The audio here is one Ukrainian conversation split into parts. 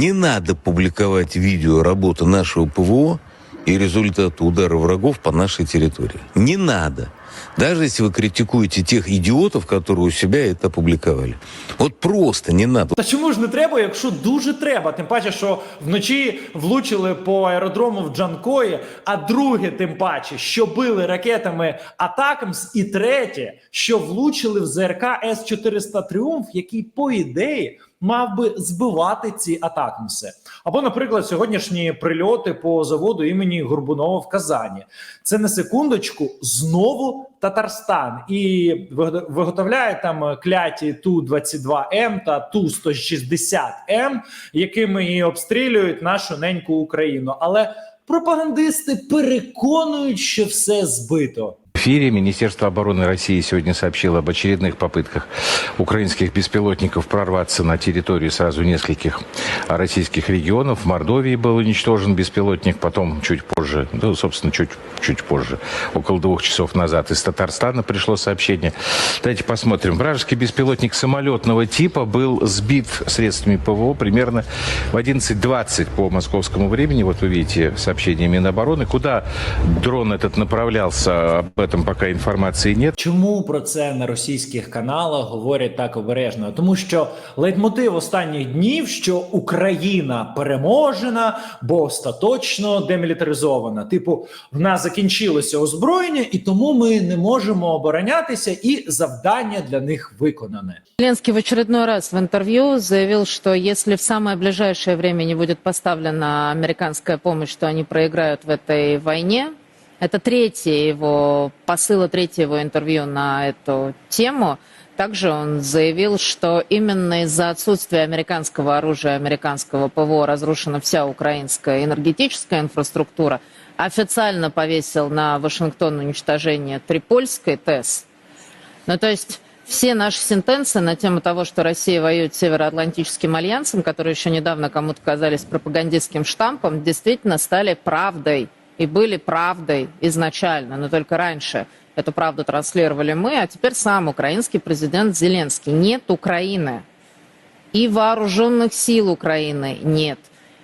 Не надо публиковать видео работы нашего ПВО и результаты удара врагов по нашей территории. Не надо. Даже если вы критикуете тех идиотов, которые у себя это опубликовали. Вот просто не надо. Та чому ж не треба, якщо дуже треба? Тим паче, що вночі влучили по аеродрому в Джанкої, а друге, тим паче, що били ракетами Атакамс, і третє, що влучили в ЗРК С-400 Тріумф, який, по ідеї, мав би збивати ці атакамси. Або, наприклад, сьогоднішні прильоти по заводу імені Горбунова в Казані. Це на секундочку знову Татарстан і виго- виготовляє там кляті Ту-22М та Ту-160М, якими і обстрілюють нашу неньку Україну. Але пропагандисти переконують, що все збито. Эфире Министерство обороны России сегодня сообщило об очередных попытках украинских беспилотников прорваться на территорию сразу нескольких российских регионов. В Мордовии был уничтожен беспилотник, потом чуть позже, ну, собственно, чуть, чуть позже, около двух часов назад из Татарстана пришло сообщение. Давайте посмотрим. Вражеский беспилотник самолетного типа был сбит средствами ПВО примерно в 11.20 по московскому времени. Вот вы видите сообщение Минобороны. Куда дрон этот направлялся, об этом пока информации нет. Чому про це на російських каналах говорять так обережно? Тому що лейтмотив останніх днів, що Україна переможена, бо остаточно демілітаризована. Типу, в нас закінчилося озброєння, і тому ми не можемо оборонятися, і завдання для них виконане. Зеленский в очередной раз в интервью заявил, что если в самое ближайшее время не будет поставлена американская помощь, то они проиграют в этой войне. Это третье его посыло, третье его интервью на эту тему. Также он заявил, что именно из-за отсутствия американского оружия, американского ПВО разрушена вся украинская энергетическая инфраструктура. Официально повесил на Вашингтон уничтожение Трипольской ТЭС. Ну, то есть все наши сентенции на тему того, что Россия воюет с Североатлантическим альянсом, которые еще недавно кому-то казались пропагандистским штампом, действительно стали правдой и были правдой изначально, но только раньше эту правду транслировали мы, а теперь сам украинский президент Зеленский. Нет Украины. И вооруженных сил Украины нет.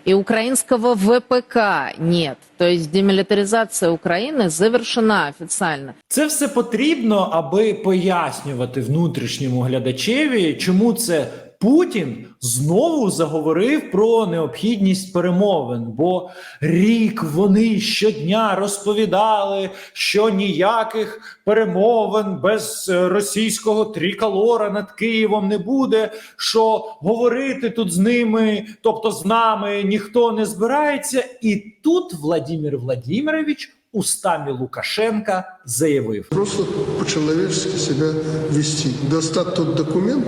И украинского ВПК нет. То есть демилитаризация Украины завершена официально. Це все потрібно, аби пояснювати внутрішньому глядачеві, чому це Путін знову заговорив про необхідність перемовин. Бо рік вони щодня розповідали, що ніяких перемовин без е, російського триколора над Києвом не буде. Що говорити тут з ними, тобто з нами, ніхто не збирається. І тут Владимир Владимирович устами Лукашенка заявив. Просто по-человечески себя вести. Достать тот документ,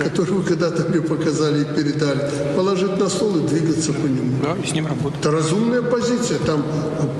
который вы когда-то мне показали и передали, положить на стол и двигаться по нему. Да, и с ним работать. Это разумная позиция, там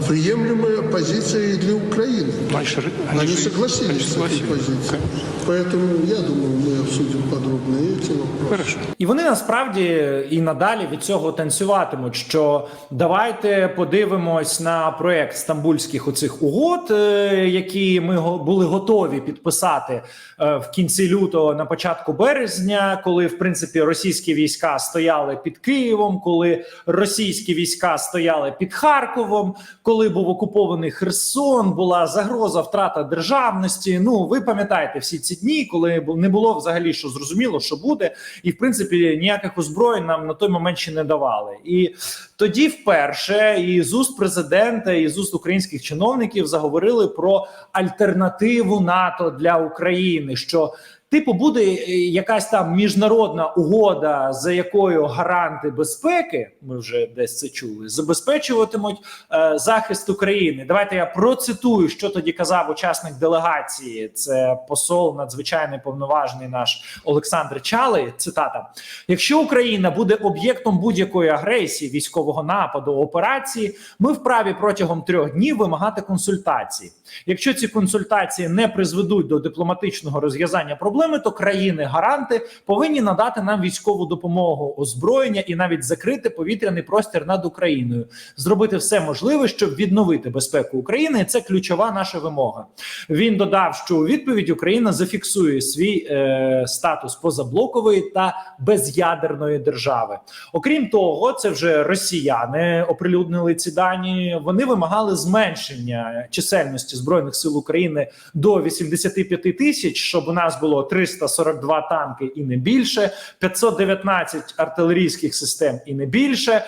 приемлемая позиция и для Украины. Они, же- Они, же- согласились они с этой согласились. позицией. Поэтому я думаю, мы обсудим подробно и эти вопросы. Хорошо. І вони насправді і надалі від цього танцюватимуть. Що давайте подивимось на проект стамбульських оцих угод, е, які ми го- були готові підписати е, в кінці лютого, на початку березня, коли в принципі російські війська стояли під Києвом, коли російські війська стояли під Харковом, коли був окупований Херсон, була загроза втрата державності. Ну ви пам'ятаєте всі ці дні, коли не було взагалі що зрозуміло, що буде, і в принципі ніяких озброєнь нам на той момент ще не давали. І тоді вперше і з уст президента, і з уст українських чиновників заговорили про альтернативу НАТО для України. що Типу, буде е, якась там міжнародна угода, за якою гаранти безпеки, ми вже десь це чули, забезпечуватимуть е, захист України. Давайте я процитую, що тоді казав учасник делегації. Це посол надзвичайний повноважний наш Олександр Чалий. Цитата: якщо Україна буде об'єктом будь-якої агресії, військового нападу, операції, ми вправі протягом трьох днів вимагати консультацій. Якщо ці консультації не призведуть до дипломатичного розв'язання проблеми, проблеми, то країни-гаранти повинні надати нам військову допомогу, озброєння і навіть закрити повітряний простір над Україною, зробити все можливе, щоб відновити безпеку України. Це ключова наша вимога. Він додав, що у відповідь Україна зафіксує свій е, статус позаблокової та безядерної держави. Окрім того, це вже росіяни оприлюднили ці дані. Вони вимагали зменшення чисельності збройних сил України до 85 тисяч, щоб у нас було 342 танки і не більше, 519 артилерійських систем і не більше.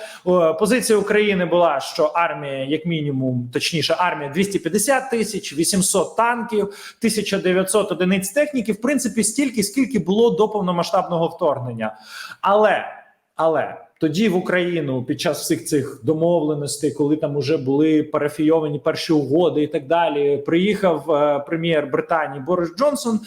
Позиція України була, що армія, як мінімум, точніше, армія 250 тисяч, 800 танків, 1900 одиниць техніки. В принципі, стільки, скільки було до повномасштабного вторгнення. Але але тоді в Україну під час всіх цих домовленостей, коли там уже були парафійовані перші угоди і так далі, приїхав е, прем'єр Британії Борис Джонсон.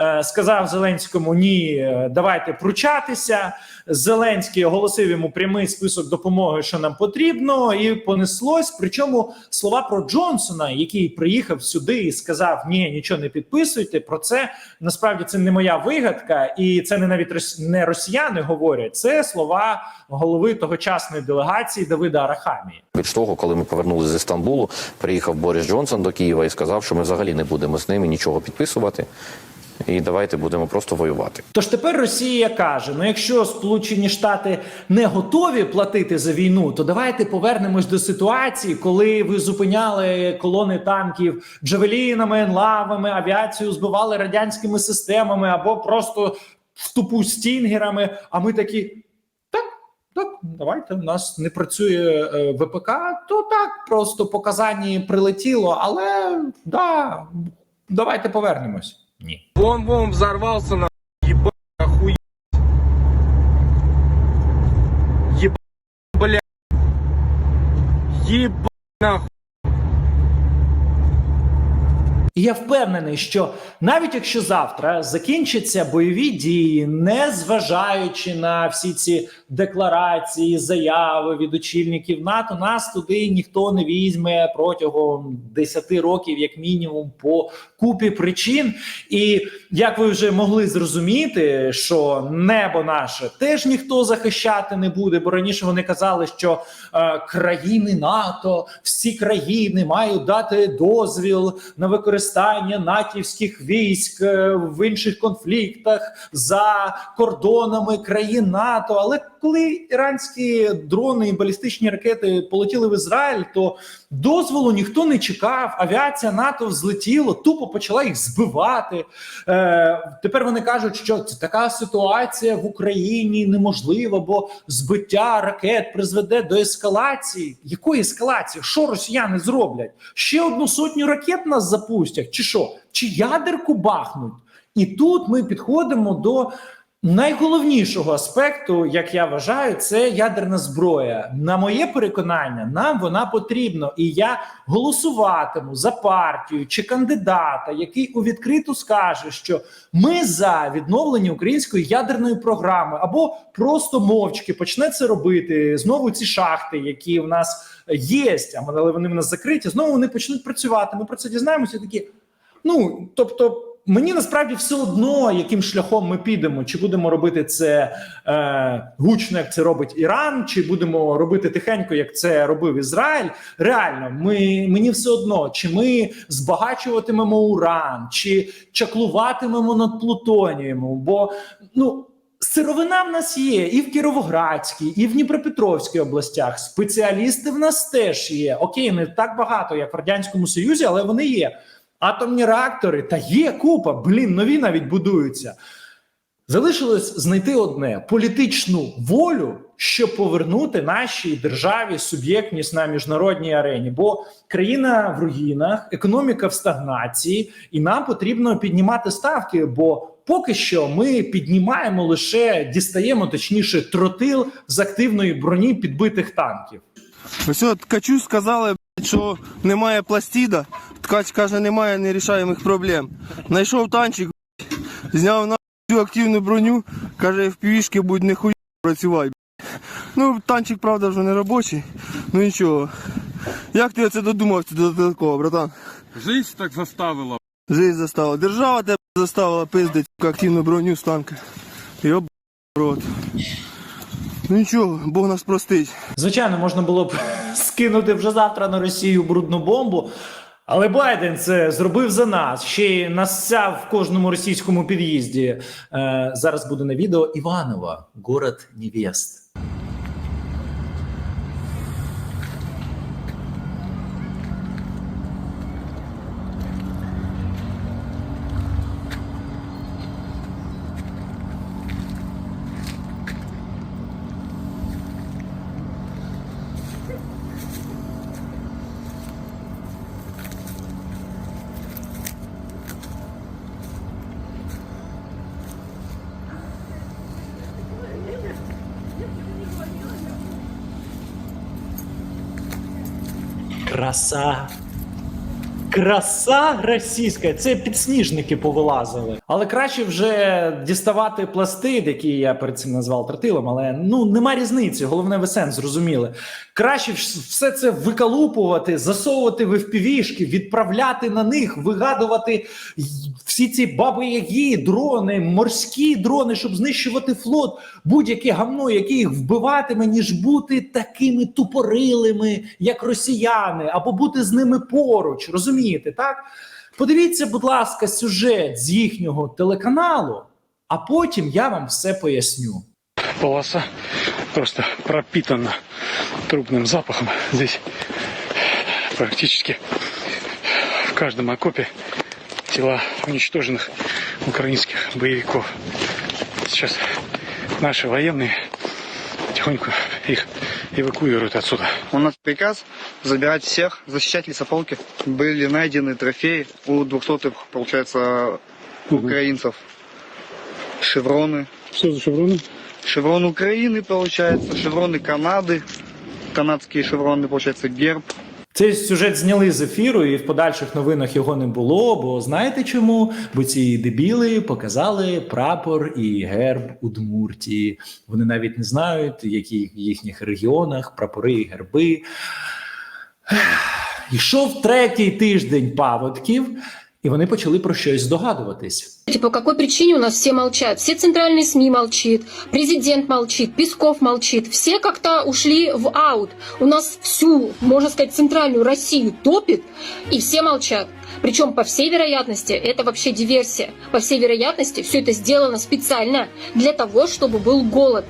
Е, Сказав Зеленському: ні, е, давайте пручатися. Зеленський оголосив йому прямий список допомоги, що нам потрібно, і понеслось. Причому слова про Джонсона, який приїхав сюди і сказав: Ні, нічого не підписуйте. Про це насправді це не моя вигадка, і це не навіть не росіяни говорять. Це слова голови тогочасної делегації Давида Арахамії. Від того, коли ми повернулися зі Стамбулу, приїхав Борис Джонсон до Києва і сказав, що ми взагалі не будемо з ними нічого підписувати. І давайте будемо просто воювати. Тож тепер Росія каже: ну якщо Сполучені Штати не готові платити за війну, то давайте повернемось до ситуації, коли ви зупиняли колони танків джавелінами, енлавами, авіацію збивали радянськими системами або просто в тупу стінгерами. А ми такі. Так, давайте. У нас не працює е, ВПК, то так просто показання прилетіло, але да, давайте повернемось. Ні. Бом-бом взорвался на ебать охуеть. Ебать, бля. Ебать нахуй. І я впевнений, що навіть якщо завтра закінчаться бойові дії, не зважаючи на всі ці декларації, заяви від очільників НАТО, нас туди ніхто не візьме протягом 10 років, як мінімум, по купі причин. І як ви вже могли зрозуміти, що небо наше теж ніхто захищати не буде, бо раніше вони казали, що е, країни НАТО, всі країни мають дати дозвіл на використання натівських військ е, в інших конфліктах за кордонами країн НАТО. Але коли іранські дрони і балістичні ракети полетіли в Ізраїль, то дозволу ніхто не чекав. Авіація НАТО взлетіла, тупо почала їх збивати. Е, тепер вони кажуть, що це така ситуація в Україні неможлива, бо збиття ракет призведе до ескалації. Якої ескалації? Що росіяни зроблять? Ще одну сотню ракет нас запустять, чи що? Чи ядерку бахнуть? І тут ми підходимо до найголовнішого аспекту, як я вважаю, це ядерна зброя. На моє переконання, нам вона потрібна, і я голосуватиму за партію чи кандидата, який у відкриту скаже, що ми за відновлення української ядерної програми, або просто мовчки почне це робити. Знову ці шахти, які в нас є, але вони в нас закриті. Знову вони почнуть працювати. Ми про це дізнаємося. Такі ну тобто. Мені насправді все одно, яким шляхом ми підемо, чи будемо робити це е, гучно, як це робить Іран, чи будемо робити тихенько, як це робив Ізраїль. Реально, ми мені все одно, чи ми збагачуватимемо уран, чи чаклуватимемо над плутонієм, бо ну. Сировина в нас є і в Кіровоградській, і в Дніпропетровській областях. Спеціалісти в нас теж є. Окей, не так багато, як в радянському союзі, але вони є. Атомні реактори та є купа. Блін, нові навіть будуються. Залишилось знайти одне політичну волю, щоб повернути нашій державі суб'єктність на міжнародній арені. Бо країна в руїнах, економіка в стагнації, і нам потрібно піднімати ставки. Бо поки що ми піднімаємо лише дістаємо точніше тротил з активної броні підбитих танків. Ось от ткачу сказали, що немає пластіда. Ткач каже, немає нерішаємих проблем. Знайшов танчик, зняв на всю активну броню, каже, в півішки будуть нехуй працювати. блядь. Ну, танчик, правда, вже не робочий, ну нічого. Як ти це додумався додатково, братан? Жизнь так заставила. Жизнь застала. Держава тебе заставила пиздить активну броню з танка. Йоб рот. Ну нічого, Бог нас простить. Звичайно, можна було б скинути вже завтра на Росію брудну бомбу. Але Байден це зробив за нас. Ще й насяв в кожному російському під'їзді. Е, зараз буде на відео Іванова, город невест. Краса. Краса російська, це підсніжники повилазили. Але краще вже діставати пластид, які я перед цим назвав тротилом, але ну нема різниці. Головне, ви сенс зрозуміли. Краще вс- все це викалупувати, засовувати в FPV-шки, відправляти на них, вигадувати всі ці баби ягі, дрони, морські дрони, щоб знищувати флот, будь-яке гамно, яке їх вбиватиме, ніж бути такими тупорилими, як росіяни, або бути з ними поруч. Розумієте, так? Подивіться, будь ласка, сюжет з їхнього телеканалу, а потім я вам все поясню. полоса просто пропитана трупным запахом. Здесь практически в каждом окопе тела уничтоженных украинских боевиков. Сейчас наши военные потихоньку их эвакуируют отсюда. У нас приказ забирать всех, защищать лесополки. Были найдены трофеи у 200-х, получается, украинцев. Шевроны. Что за шевроны? Шеврон Украины, получается, шевроны Канады. Канадские шевроны, получается, герб. Цей сюжет зняли з ефіру, і в подальших новинах його не було. Бо знаєте чому? Бо ці дебіли показали прапор і герб Удмуртії. Вони навіть не знають, які в їхніх регіонах прапори і герби. Йшов третій тиждень паводків, і вони почали про щось здогадуватись. По какой причине у нас все молчат? Все центральные СМИ молчит, президент молчит, Песков молчит. Все как-то ушли в аут. У нас всю, можно сказать, центральную Россию топит, и все молчат. Причем, по всей вероятности, это вообще диверсия. По всей вероятности, все это сделано специально для того, чтобы был голод.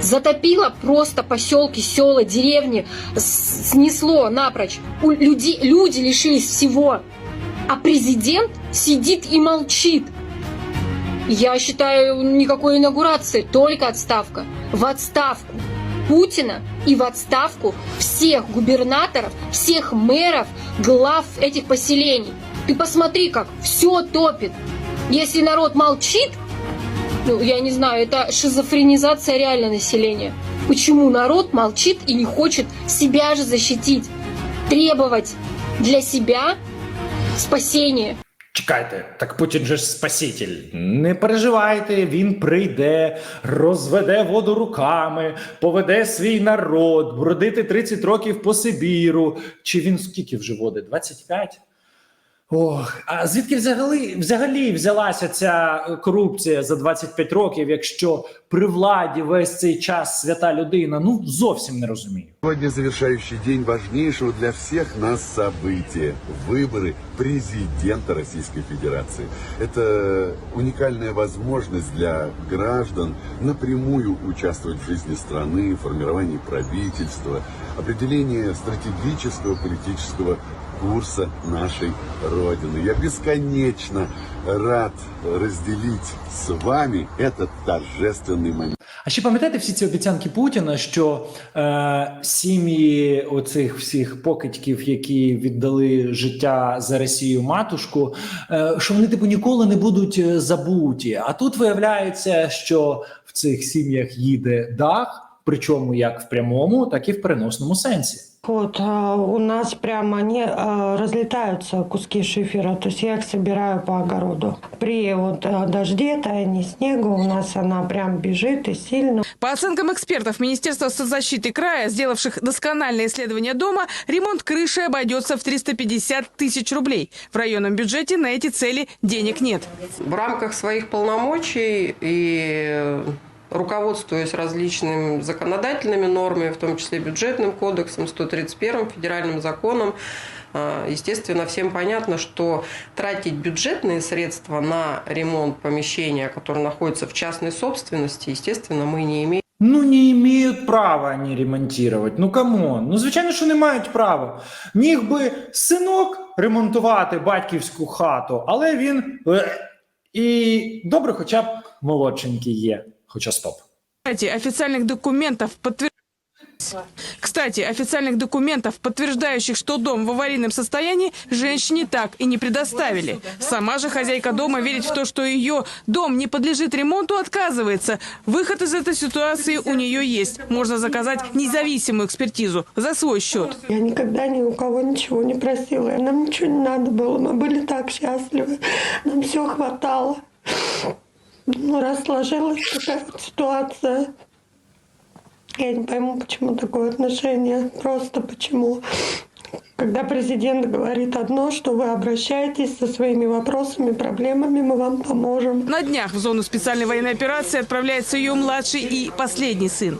Затопило просто поселки, села, деревни, с- снесло напрочь. У люди, люди лишились всего. А президент сидит и молчит. Я считаю, никакой инаугурации, только отставка. В отставку Путина и в отставку всех губернаторов, всех мэров, глав этих поселений. Ты посмотри, как все топит. Если народ молчит, ну, я не знаю, это шизофренизация реально населения. Почему народ молчит и не хочет себя же защитить? Требовать для себя спасения. Чекайте, так Путін же ж спаситель. Не переживайте, він прийде, розведе воду руками, поведе свій народ, бродити 30 років по Сибіру. Чи він скільки вже водить? 25? Ох, а звідки взагалі, взагалі взялася ця е, корупція за 25 років, якщо при владі весь цей час свята людина? Ну зовсім не розумію. Сегодня завершающий день важнейшего для всех нас события – выборы президента Российской Федерации. Это уникальная возможность для граждан напрямую участвовать в жизни страны, формировании правительства, определении стратегического политического курса нашей Родины. Я бесконечно рад разделить с вами этот торжественный момент. А ще пам'ятаєте всі ці обіцянки Путіна, що е, сім'ї оцих всіх покидьків, які віддали життя за Росію матушку, е, що вони типу ніколи не будуть е, забуті. А тут виявляється, що в цих сім'ях їде дах. Причому як в прямому, так і в переносному сенсі. Вот, а, у нас прямо они а, разлетаются куски шифера, то есть я их собираю по огороду. При вот а, дожде, таянии снега у нас она прям бежит и сильно. По оценкам экспертов Министерства соцзащиты края, сделавших доскональное исследование дома, ремонт крыши обойдется в 350 тысяч рублей. В районном бюджете на эти цели денег нет. В рамках своих полномочий и руководствуясь различными законодательными нормами, в том числе бюджетным кодексом, 131 федеральным законом, а, естественно, всем понятно, что тратить бюджетные средства на ремонт помещения, которое находится в частной собственности, естественно, мы не имеем. Ну, не мають права вони ремонтувати. Ну камон. Ну, звичайно, що не мають права. Міг би синок ремонтувати батьківську хату, але він. е, І добре, хоча б молодшенький є. Хоча стоп. Кстати, официальных документов подтвер- Кстати, официальных документов, подтверждающих, что дом в аварийном состоянии, женщине так и не предоставили. Сама же хозяйка дома верит в то, что ее дом не подлежит ремонту, отказывается. Выход из этой ситуации у нее есть. Можно заказать независимую экспертизу за свой счет. Я никогда ни у кого ничего не просила, нам ничего не надо было, мы были так счастливы, нам все хватало. Ну, раз сложилась такая вот ситуация, я не пойму, почему такое отношение, просто почему. Когда президент говорит одно, что вы обращаетесь со своими вопросами, проблемами, мы вам поможем. На днях в зону специальной военной операции отправляется ее младший и последний сын.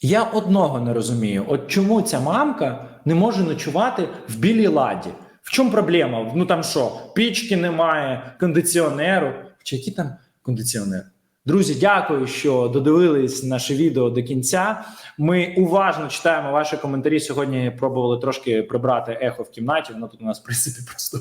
Я одного не розумію: от чому ця мамка не може ночувати в білій ладі? В чому проблема? Ну там що, пічки немає, кондиціонеру. Чи який там кондиціонер? Друзі, дякую, що додивились наше відео до кінця. Ми уважно читаємо ваші коментарі. Сьогодні пробували трошки прибрати ехо в кімнаті. Воно тут у нас в принципі просто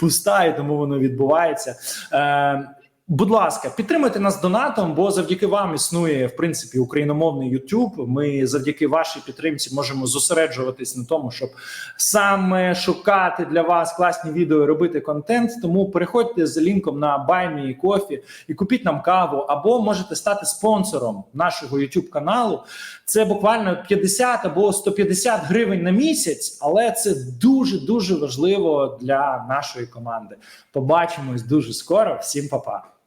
пуста, і тому воно відбувається. Е, Будь ласка, підтримайте нас донатом, бо завдяки вам існує в принципі україномовний YouTube. Ми завдяки вашій підтримці можемо зосереджуватись на тому, щоб саме шукати для вас класні відео, робити контент. Тому переходьте за лінком на Me Coffee і купіть нам каву, або можете стати спонсором нашого YouTube каналу. Це буквально 50 або 150 гривень на місяць, але це дуже дуже важливо для нашої команди. Побачимось дуже скоро. Всім па-па.